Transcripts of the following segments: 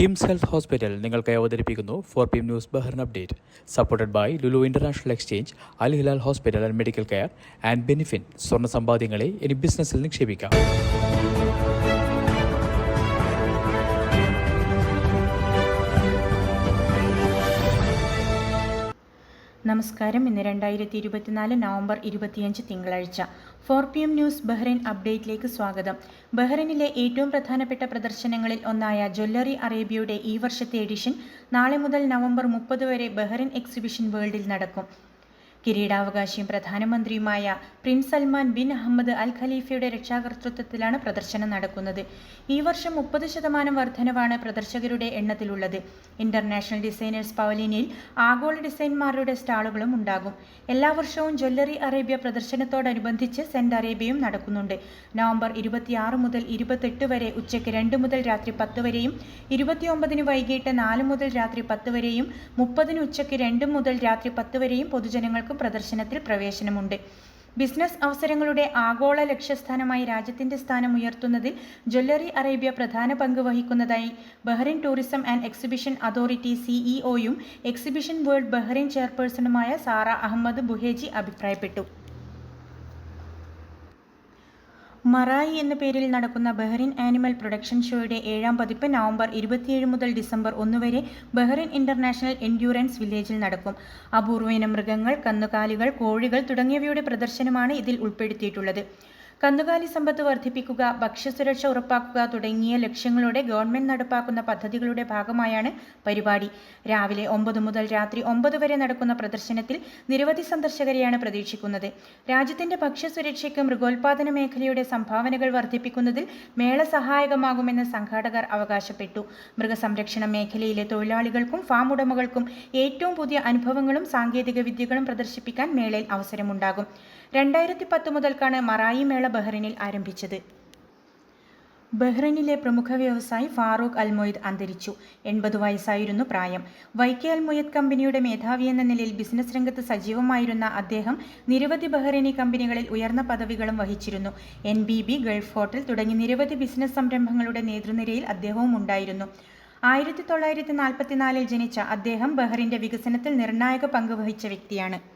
KIMS health hospital നിങ്ങൾക്കായി അവതരിപ്പിക്കുന്നു four P M news Bahrain update. Supported by Lulu international exchange Al Hilal hospital and medical care and benefit സ്വർണ സമ്പാദ്യങ്ങളെ ഇനി ബിസിനസ്സിൽ നിക്ഷേപിക്കാം. നമസ്കാരം. ഇന്ന് രണ്ടായിരത്തി ഇരുപത്തിനാല് നവംബർ ഇരുപത്തിയഞ്ച് തിങ്കളാഴ്ച. Four P M news Bahrain അപ്ഡേറ്റിലേക്ക് സ്വാഗതം. ബഹ്റൈനിലെ ഏറ്റവും പ്രധാനപ്പെട്ട പ്രദർശനങ്ങളിൽ ഒന്നായ ജ്വല്ലറി അറേബ്യയുടെ ഈ വർഷത്തെ എഡിഷൻ നാളെ മുതൽ നവംബർ മുപ്പത് വരെ ബഹ്റൈൻ എക്സിബിഷൻ വേൾഡിൽ നടക്കും. കിരീടാവകാശിയും പ്രധാനമന്ത്രിയുമായ Prince Salman bin Ahmed Al ഖലീഫയുടെ രക്ഷാകർതൃത്വത്തിലാണ് പ്രദർശനം നടക്കുന്നത്. ഈ വർഷം മുപ്പത് ശതമാനം വർധനവാണ് പ്രദർശകരുടെ എണ്ണത്തിലുള്ളത്. ഇന്റർനാഷണൽ ഡിസൈനേഴ്സ് പവലിനിൽ ആഗോള ഡിസൈൻമാരുടെ സ്റ്റാളുകളും ഉണ്ടാകും. എല്ലാ വർഷവും ജ്വല്ലറി അറേബ്യ പ്രദർശനത്തോടനുബന്ധിച്ച് സെന്റ് അറേബ്യയും നടക്കുന്നുണ്ട്. നവംബർ ഇരുപത്തിയാറ് മുതൽ ഇരുപത്തെട്ട് വരെ ഉച്ചയ്ക്ക് രണ്ട് മുതൽ രാത്രി പത്ത് വരെയും ഇരുപത്തിയൊമ്പതിന് വൈകിട്ട് നാല് മുതൽ രാത്രി പത്ത് വരെയും മുപ്പതിന് ഉച്ചയ്ക്ക് രണ്ട് മുതൽ രാത്രി പത്ത് വരെയും പൊതുജനങ്ങൾക്ക് പ്രദർശനത്തിൽ പ്രവേശനമുണ്ട്. ബിസിനസ് അവസരങ്ങളുടെ ആഗോള ലക്ഷ്യസ്ഥാനമായി രാജ്യത്തിന്റെ സ്ഥാനം ഉയർത്തുന്നതിൽ ജ്വല്ലറി അറേബ്യ പ്രധാന പങ്ക് വഹിക്കുന്നതായി Bahrain Tourism and Exhibition Authority സിഇഒയും exhibition World Bahrain ചെയർപേഴ്സണുമായ സാറ അഹമ്മദ് ബുഹേജി അഭിപ്രായപ്പെട്ടു. മറായി എന്ന പേരിൽ നടക്കുന്ന ബഹ്റിൻ ആനിമൽ പ്രൊഡക്ഷൻ ഷോയുടെ ഏഴാം പതിപ്പ് നവംബർ ഇരുപത്തിയേഴ് മുതൽ ഡിസംബർ ഒന്ന് വരെ ബഹ്റിൻ ഇന്റർനാഷണൽ എൻഡ്യൂറൻസ് വില്ലേജിൽ നടക്കും. അപൂർവ മൃഗങ്ങൾ കന്നുകാലികൾ കോഴികൾ തുടങ്ങിയവയുടെ പ്രദർശനമാണ് ഇതിൽ ഉൾപ്പെടുത്തിയിട്ടുള്ളത്. കന്നുകാലി സമ്പത്ത് വർദ്ധിപ്പിക്കുക ഭക്ഷ്യസുരക്ഷ ഉറപ്പാക്കുക തുടങ്ങിയ ലക്ഷ്യങ്ങളോടെ ഗവൺമെന്റ് നടപ്പാക്കുന്ന പദ്ധതികളുടെ ഭാഗമായാണ് പരിപാടി. രാവിലെ ഒമ്പത് മുതൽ രാത്രി ഒമ്പത് വരെ നടക്കുന്ന പ്രദർശനത്തിൽ നിരവധി സന്ദർശകരെയാണ് പ്രതീക്ഷിക്കുന്നത്. രാജ്യത്തിന്റെ ഭക്ഷ്യസുരക്ഷയ്ക്ക് മൃഗോൽപാദന മേഖലയുടെ സംഭാവനകൾ വർദ്ധിപ്പിക്കുന്നതിൽ മേള സഹായകമാകുമെന്ന് സംഘാടകർ അവകാശപ്പെട്ടു. മൃഗസംരക്ഷണ മേഖലയിലെ തൊഴിലാളികൾക്കും ഫാം ഉടമകൾക്കും ഏറ്റവും പുതിയ അനുഭവങ്ങളും സാങ്കേതിക വിദ്യകളും പ്രദർശിപ്പിക്കാൻ മേളയിൽ അവസരമുണ്ടാകും. രണ്ടായിരത്തി പത്ത് മുതൽക്കാണ് മറായി മേള ബഹ്റിനിൽ ആരംഭിച്ചത്. ബഹ്റൈനിലെ പ്രമുഖ വ്യവസായി ഫാറൂഖ് അൽമൊയ്ദ് അന്തരിച്ചു. എൺപത് വയസ്സായിരുന്നു പ്രായം. വൈക്കെ അൽമൊയ്ദ് കമ്പനിയുടെ മേധാവി എന്ന നിലയിൽ ബിസിനസ് രംഗത്ത് സജീവമായിരുന്ന അദ്ദേഹം നിരവധി ബഹ്റൈനി കമ്പനികളിൽ ഉയർന്ന പദവികളും വഹിച്ചിരുന്നു. N B B gulf hotel തുടങ്ങി നിരവധി ബിസിനസ് സംരംഭങ്ങളുടെ നേതൃനിരയിൽ അദ്ദേഹവും ഉണ്ടായിരുന്നു. ആയിരത്തി തൊള്ളായിരത്തി നാൽപ്പത്തിനാലിൽ ജനിച്ച അദ്ദേഹം ബഹ്റിന്റെ വികസനത്തിൽ നിർണായക പങ്ക് വഹിച്ച വ്യക്തിയാണ്.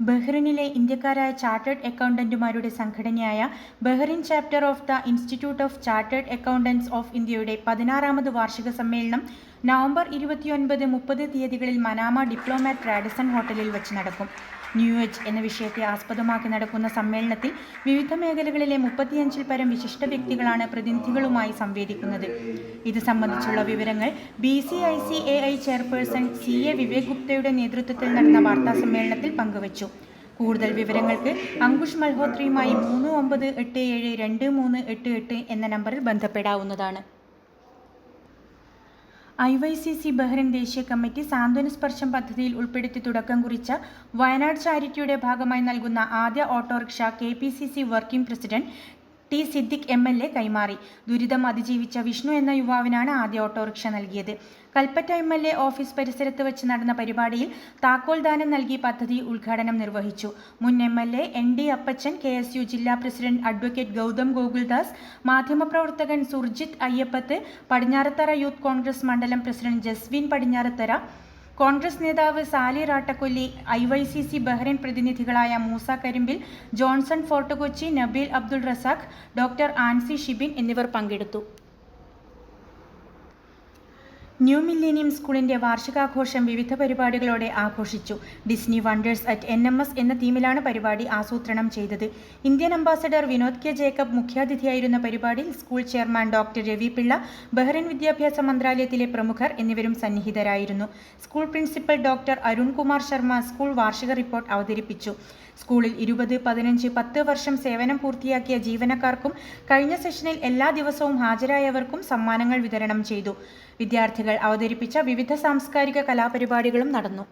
ബഹ്റിനിലെ ഇന്ത്യക്കാരായ ചാർട്ടേഡ് അക്കൗണ്ടന്റുമാരുടെ സംഘടനയായ Bahrain Chapter of the Institute of Chartered Accountants of ഇന്ത്യയുടെ പതിനാറാമത് വാർഷിക സമ്മേളനം നവംബർ ഇരുപത്തിയൊൻപത് മുപ്പത് തീയതികളിൽ മനാമ ഡിപ്ലോമാറ്റ് റാഡിസൺ ഹോട്ടലിൽ വെച്ച് നടക്കും. ന്യൂ എജ് എന്ന വിഷയത്തെ ആസ്പദമാക്കി നടക്കുന്ന സമ്മേളനത്തിൽ വിവിധ മേഖലകളിലെ മുപ്പത്തിയഞ്ചിൽ പരം വിശിഷ്ട വ്യക്തികളാണ് പ്രതിനിധികളുമായി സംവേദിക്കുന്നത്. ഇത് സംബന്ധിച്ചുള്ള വിവരങ്ങൾ B C I C A I chairperson C A Vivek ഗുപ്തയുടെ നേതൃത്വത്തിൽ നടന്ന വാർത്താ സമ്മേളനത്തിൽ പങ്കുവച്ചു. കൂടുതൽ വിവരങ്ങൾക്ക് അങ്കുഷ് മൽഹോത്രയുമായി മൂന്ന് ഒമ്പത് എട്ട് ഏഴ് രണ്ട് മൂന്ന് എട്ട് എട്ട് എന്ന നമ്പറിൽ ബന്ധപ്പെടാവുന്നതാണ്. I Y C C Bahrain ദേശീയ കമ്മിറ്റി സാന്ത്വന സ്പർശം പദ്ധതിയിൽ ഉൾപ്പെടുത്തി തുടക്കം കുറിച്ച വയനാട് ചാരിറ്റിയുടെ ഭാഗമായി നൽകുന്ന ആദ്യ autorickshaw K P C C working president T Siddique M L A കൈമാറി. ദുരിതം അതിജീവിച്ച വിഷ്ണു എന്ന യുവാവിനാണ് ആദ്യ ഓട്ടോറിക്ഷ നൽകിയത്. Kalpetta M L A office പരിസരത്ത് വെച്ച് നടന്ന പരിപാടിയിൽ താക്കോൽ ദാനം നൽകി പദ്ധതി ഉദ്ഘാടനം നിർവഹിച്ചു. മുൻ M L A N D Appachan K S U ജില്ലാ പ്രസിഡന്റ് അഡ്വക്കേറ്റ് ഗൗതം ഗോകുൽദാസ് മാധ്യമപ്രവർത്തകൻ സുർജിത് അയ്യപ്പത്ത് പടിഞ്ഞാറത്തറ യൂത്ത് കോൺഗ്രസ് മണ്ഡലം പ്രസിഡന്റ് ജസ്വിൻ പടിഞ്ഞാറത്തറ കോൺഗ്രസ് നേതാവ് Sali Rattakolli I Y C C Bahrain പ്രതിനിധികളായ Moosa Karimbil Johnson Fort Kochi Nabeel Abdul Razak doctor Ancy Shibin എന്നിവർ പങ്കെടുത്തു. ന്യൂ മില്ലേനിയം സ്കൂളിന്റെ വാർഷികാഘോഷം വിവിധ പരിപാടികളോടെ ആഘോഷിച്ചു. Disney Wonders at N M S എന്ന തീമിലാണ് പരിപാടി ആസൂത്രണം ചെയ്തത്. Indian ambassador Vinod K Jacob മുഖ്യാതിഥിയായിരുന്ന പരിപാടിയിൽ school chairman doctor Ravi Pillai Bahrain വിദ്യാഭ്യാസ മന്ത്രാലയത്തിലെ പ്രമുഖർ എന്നിവരും സന്നിഹിതരായിരുന്നു. School principal doctor Arunkumar Sharma school വാർഷിക റിപ്പോർട്ട് അവതരിപ്പിച്ചു. സ്കൂളിൽ ഇരുപത് പതിനഞ്ച് പത്ത് വർഷം സേവനം പൂർത്തിയാക്കിയ ജീവനക്കാർക്കും കഴിഞ്ഞ സെഷനിൽ എല്ലാ ദിവസവും ഹാജരായവർക്കും സമ്മാനങ്ങൾ വിതരണം ചെയ്തു. വിദ്യാർത്ഥികൾ അവതരിപ്പിച്ച വിവിധ സാംസ്കാരിക കലാപരിപാടികളും നടന്നു